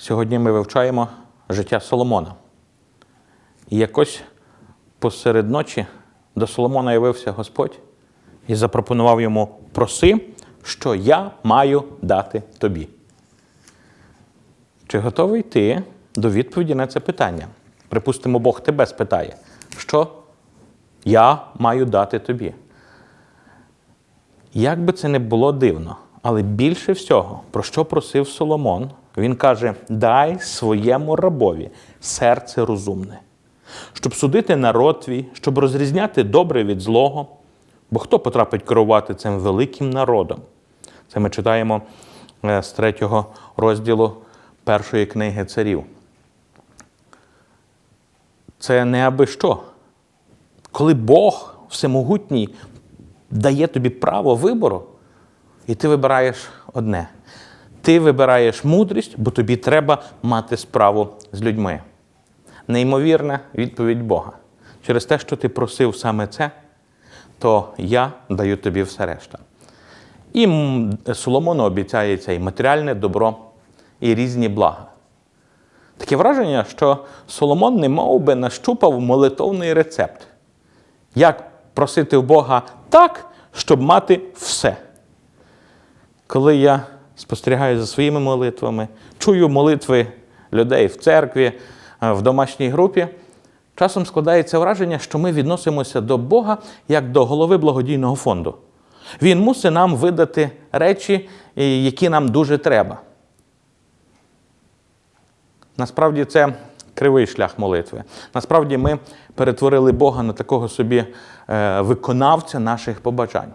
Сьогодні ми вивчаємо життя Соломона. І якось посеред ночі до Соломона явився Господь і запропонував йому проси, що я маю дати тобі. Чи готовий ти до відповіді на це питання? Припустимо, Бог тебе спитає, що я маю дати тобі. Як би це не було дивно, але більше всього, про що просив Соломон, він каже: дай своєму рабові серце розумне, щоб судити народ твій, щоб розрізняти добре від злого. Бо хто потрапить керувати цим великим народом? Це ми читаємо е, з третього розділу першої книги царів. Це не аби що. Коли Бог всемогутній дає тобі право вибору, і ти вибираєш одне. Ти вибираєш мудрість, бо тобі треба мати справу з людьми. Неймовірна відповідь Бога. Через те, що ти просив саме це, то я даю тобі все решта. І Соломону обіцяється і матеріальне добро, і різні блага. Таке враження, що Соломон не мов би нащупав молитовний рецепт. Як просити в Бога так, щоб мати все. Коли я спостерігаю за своїми молитвами, чую молитви людей в церкві, е, в домашній групі, часом складається враження, що ми відносимося до Бога як до голови благодійного фонду. Він мусить нам видати речі, е, які нам дуже треба. Насправді це кривий шлях молитви. Насправді ми перетворили Бога на такого собі е, виконавця наших побажань.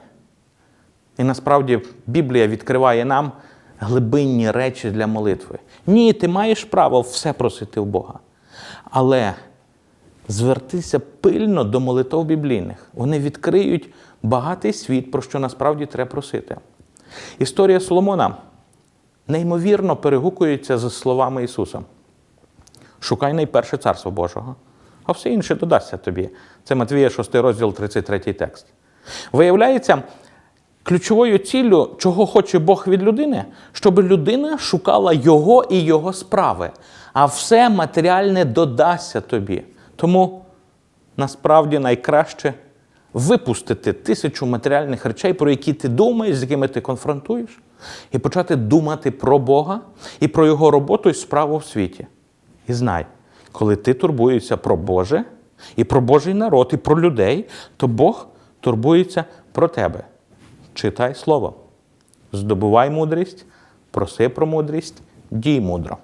І насправді Біблія відкриває нам глибинні речі для молитви. Ні, ти маєш право все просити у Бога. Але звертися пильно до молитов біблійних. Вони відкриють багатий світ, про що насправді треба просити. Історія Соломона неймовірно перегукується з словами Ісуса. Шукай найперше царство Божого, а все інше додасться тобі. Це Матвія 6 розділ, 33 текст. Виявляється, ключовою ціллю, чого хоче Бог від людини, щоб людина шукала Його і Його справи, а все матеріальне додасться тобі. Тому насправді найкраще випустити тисячу матеріальних речей, про які ти думаєш, з якими ти конфронтуєш, і почати думати про Бога і про Його роботу і справу в світі. І знай, коли ти турбуєшся про Боже і про Божий народ, і про людей, то Бог турбується про тебе. Читай слово, здобувай мудрість, проси про мудрість, дій мудро.